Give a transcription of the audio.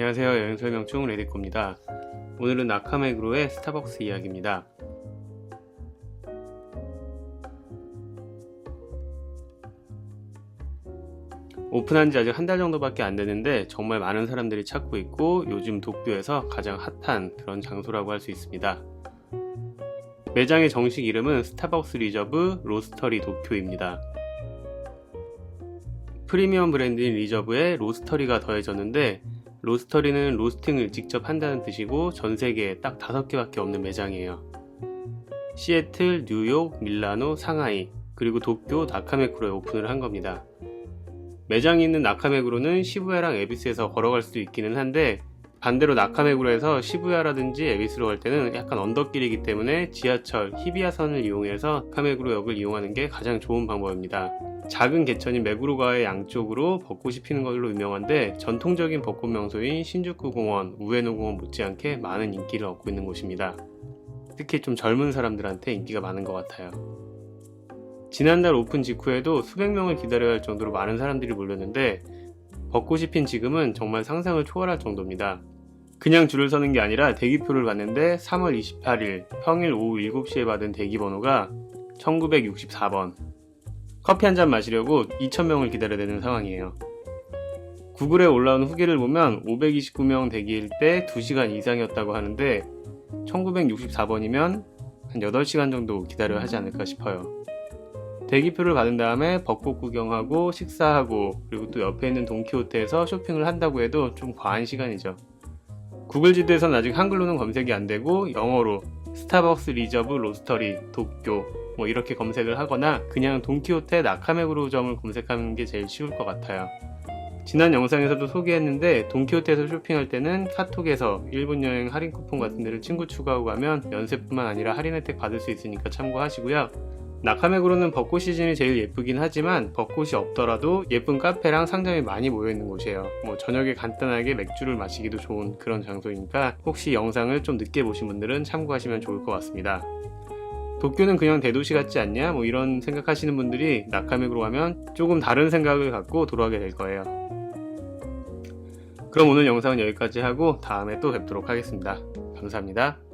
안녕하세요. 여행 설명충 레디코입니다. 오늘은 나카메그로의 스타벅스 이야기입니다. 오픈한 지 아직 한 달 정도밖에 안 되는데 정말 많은 사람들이 찾고 있고 요즘 도쿄에서 가장 핫한 그런 장소라고 할 수 있습니다. 매장의 정식 이름은 스타벅스 리저브 로스터리 도쿄입니다. 프리미엄 브랜드인 리저브에 로스터리가 더해졌는데 로스터리는 로스팅을 직접 한다는 뜻이고 전 세계에 딱 다섯 개밖에 없는 매장이에요. 시애틀, 뉴욕, 밀라노, 상하이, 그리고 도쿄 나카메쿠로에 오픈을 한 겁니다. 매장이 있는 나카메구로는 시부야랑 에비스에서 걸어갈 수도 있기는 한데 반대로 나카메구로에서 시부야라든지 에비스로 갈 때는 약간 언덕길이기 때문에 지하철 히비야선을 이용해서 카메구로 역을 이용하는 게 가장 좋은 방법입니다. 작은 개천인 메구로가의 양쪽으로 벚꽃이 피는 걸로 유명한데 전통적인 벚꽃 명소인 신주쿠 공원, 우에노 공원 못지않게 많은 인기를 얻고 있는 곳입니다. 특히 좀 젊은 사람들한테 인기가 많은 것 같아요. 지난달 오픈 직후에도 수백 명을 기다려야 할 정도로 많은 사람들이 몰렸는데 벚꽃이 핀 지금은 정말 상상을 초월할 정도입니다. 그냥 줄을 서는 게 아니라 대기표를 봤는데 3월 28일 평일 오후 7시에 받은 대기 번호가 1964번. 커피 한 잔 마시려고 2,000명을 기다려야 되는 상황이에요. 구글에 올라온 후기를 보면 529명 대기일 때 2시간 이상이었다고 하는데 1964번이면 한 8시간 정도 기다려야 하지 않을까 싶어요. 대기표를 받은 다음에 벚꽃 구경하고 식사하고 그리고 또 옆에 있는 돈키호테에서 쇼핑을 한다고 해도 좀 과한 시간이죠. 구글 지도에서는 아직 한글로는 검색이 안 되고 영어로 스타벅스 리저브 로스터리 도쿄 뭐 이렇게 검색을 하거나 그냥 돈키호테 나카메구로점을 검색하는 게 제일 쉬울 것 같아요. 지난 영상에서도 소개했는데 돈키호테에서 쇼핑할 때는 카톡에서 일본 여행 할인 쿠폰 같은 데를 친구 추가하고 가면 연세뿐만 아니라 할인 혜택 받을 수 있으니까 참고하시고요. 나카메구로는 벚꽃 시즌이 제일 예쁘긴 하지만 벚꽃이 없더라도 예쁜 카페랑 상점이 많이 모여 있는 곳이에요. 뭐 저녁에 간단하게 맥주를 마시기도 좋은 그런 장소이니까 혹시 영상을 좀 늦게 보신 분들은 참고하시면 좋을 것 같습니다. 도쿄는 그냥 대도시 같지 않냐? 뭐 이런 생각하시는 분들이 나카메구로 가면 조금 다른 생각을 갖고 돌아가게 될 거예요. 그럼 오늘 영상은 여기까지 하고 다음에 또 뵙도록 하겠습니다. 감사합니다.